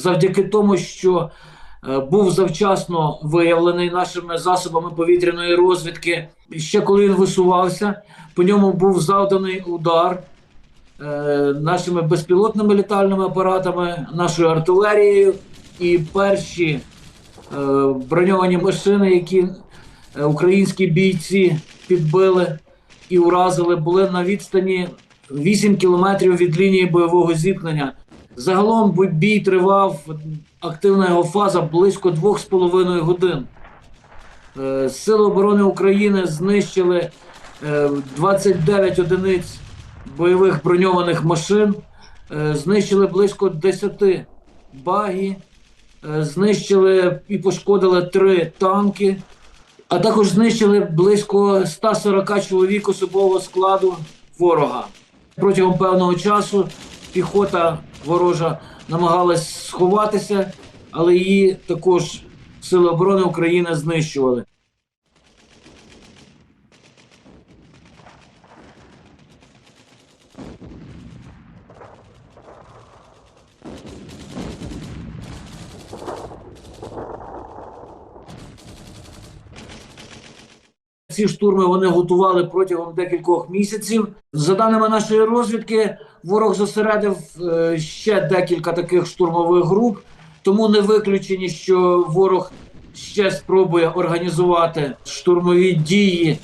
завдяки тому, що е, був завчасно виявлений нашими засобами повітряної розвідки. Ще коли він висувався, по ньому був завданий удар е, нашими безпілотними літальними апаратами, нашою артилерією, і перші е, броньовані машини, які українські бійці підбили і уразили, були на відстані 8 кілометрів від лінії бойового зіткнення. Загалом бій тривав активна його фаза близько 2,5 годин. Е, Сили оборони України знищили е, 29 одиниць бойових броньованих машин, е, знищили близько 10 багі, е, знищили і пошкодили 3 танки, а також знищили близько 140 чоловік особового складу ворога. Протягом певного часу піхота ворожа намагалась сховатися, але її також Сили оборони України знищували. Ці штурми вони готували протягом декількох місяців. За даними нашої розвідки, ворог зосередив е, ще декілька таких штурмових груп, тому не виключені, що ворог ще спробує організувати штурмові дії